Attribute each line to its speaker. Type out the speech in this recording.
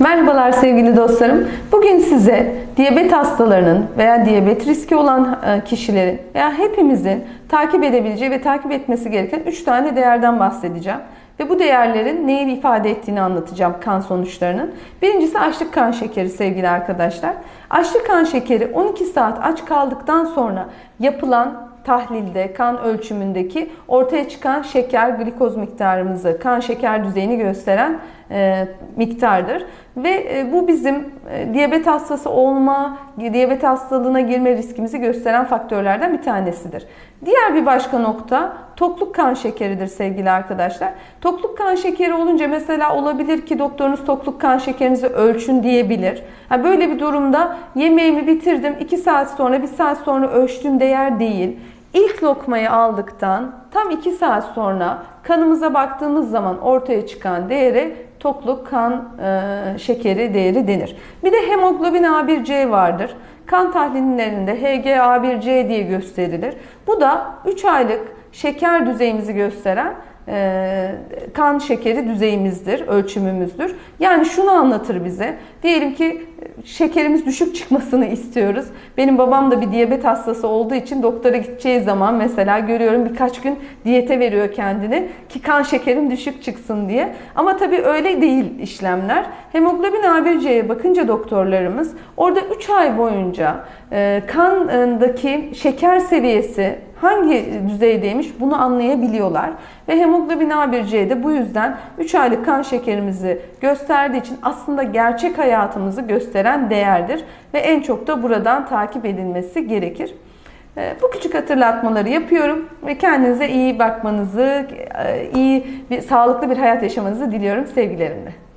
Speaker 1: Merhabalar sevgili dostlarım. Bugün size diyabet hastalarının veya diyabet riski olan e, kişilerin veya hepimizin takip edebileceği ve takip etmesi gereken 3 tane değerden bahsedeceğim. Ve bu değerlerin neyi ifade ettiğini anlatacağım kan sonuçlarının. Birincisi açlık kan şekeri sevgili arkadaşlar. Açlık kan şekeri 12 saat aç kaldıktan sonra yapılan tahlilde, kan ölçümündeki ortaya çıkan şeker, glikoz miktarımızı, kan şeker düzeyini gösteren miktardır. Ve e, bu bizim e, diyabet hastası olma, diyabet hastalığına girme riskimizi gösteren faktörlerden bir tanesidir. Diğer bir başka nokta tokluk kan şekeridir sevgili arkadaşlar. Tokluk kan şekeri olunca mesela olabilir ki doktorunuz tokluk kan şekerinizi ölçün diyebilir. Ha böyle bir durumda yemeğimi bitirdim 2 saat sonra 1 saat sonra ölçtüğüm değer değil. İlk lokmayı aldıktan tam 2 saat sonra kanımıza baktığımız zaman ortaya çıkan değere tokluk kan e, şekeri değeri denir. Bir de hemoglobin A1C vardır. Kan tahlillerinde HgA1C diye gösterilir. Bu da 3 aylık şeker düzeyimizi gösteren e, kan şekeri düzeyimizdir, ölçümümüzdür. Yani şunu anlatır bize. Diyelim ki şekerimiz düşük çıkmasını istiyoruz. Benim babam da bir diyabet hastası olduğu için doktora gideceği zaman mesela görüyorum birkaç gün diyete veriyor kendini ki kan şekerim düşük çıksın diye. Ama tabii öyle değil işlemler. Hemoglobin A1C'ye bakınca doktorlarımız orada 3 ay boyunca e, kandaki şeker seviyesi hangi düzeydeymiş bunu anlayabiliyorlar. Ve hemoglobin A1C de bu yüzden 3 aylık kan şekerimizi gösterdiği için aslında gerçek hayatımızı gösteren değerdir. Ve en çok da buradan takip edilmesi gerekir. Ee, bu küçük hatırlatmaları yapıyorum ve kendinize iyi bakmanızı, iyi bir sağlıklı bir hayat yaşamanızı diliyorum sevgilerimle.